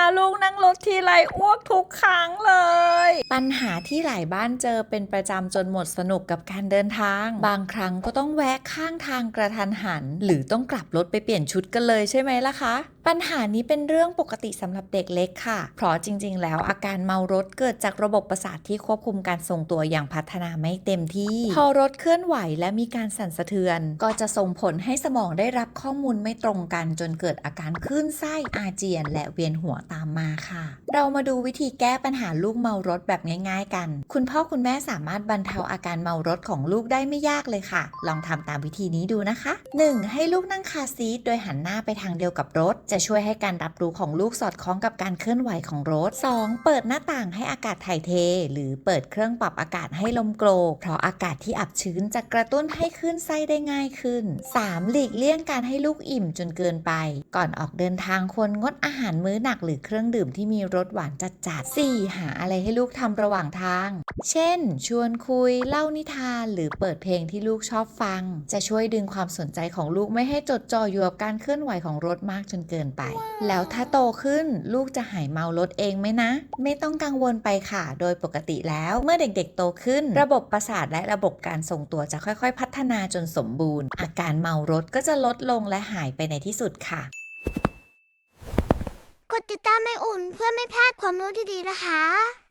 าลูกนั่งรถทีไรอ้วกทุกครั้งเลย ปัญหาที่หลายบ้านเจอเป็นประจำจนหมดสนุกกับการเดินทาง บางครั้งก็ต้องแวะข้างทางกระทันหัน หรือต้องกลับรถไปเปลี่ยนชุดกันเลยใช่ไหมล่ะคะ ปัญหานี้เป็นเรื่องปกติสำหรับเด็กเล็กค่ะ เพราะจริง ๆ แล้วอาการเมารถเกิดจากระบบประสาทที่ควบคุมการทรงตัวอย่างพัฒนาไม่เต็มที่ พอรถเคลื่อนไหวและมีการสั่นสะเทือน ก็จะส่งผลให้สมองได้รับข้อมูลไม่ตรงกัน จนเกิดอาการคลื่นไส้อาเจียน และเวียนหัวตามมาค่ะ เรามาดูวิธีแก้ปัญหาลูกเมารถแบบง่าย ๆ กัน คุณพ่อคุณแม่สามารถบรรเทาอาการเมารถของลูกได้ไม่ยากเลยค่ะ ลองทำตามวิธีนี้ดูนะคะ 1. ให้ลูกนั่งคาซีทโดยหันหน้าไปทางเดียวกับรถจะช่วยให้การรับรู้ของลูกสอดคล้องกับการเคลื่อนไหวของรถ 2. เปิดหน้าต่างให้อากาศถ่ายเท หรือเปิดเครื่องปรับอากาศให้ลมโกรก เพราะอากาศที่อับชื้นจะกระตุ้นให้ขึ้นไส้ได้ง่ายขึ้น 3. หลีกเลี่ยงการให้ลูกอิ่มจนเกินไป ก่อนออกเดินทางควรงดอาหารมื้อหนักหรือเครื่องดื่มที่มีรสหวานจัดๆ 4. หาอะไรให้ลูกทำระหว่างทาง เช่น ชวนคุย เล่านิทานหรือเปิดเพลงที่ลูกชอบฟัง จะช่วยดึงความสนใจของลูกไม่ให้จดจ่ออยู่กับการเคลื่อนไหวของรถมากจนเกินนไป แล้วถ้าโตขึ้นลูกจะหายเมารถเองไหมนะ ไม่ต้องกังวลไปค่ะ โดยปกติแล้วเมื่อเด็กๆ โตขึ้น ระบบประสาทและระบบการทรงตัวจะค่อยๆ พัฒนาจนสมบูรณ์ อาการเมารถก็จะลดลงและหายไปในที่สุดค่ะ กดติดตามไม่อุ่นเพื่อไม่พลาดความรู้ดีๆนะคะ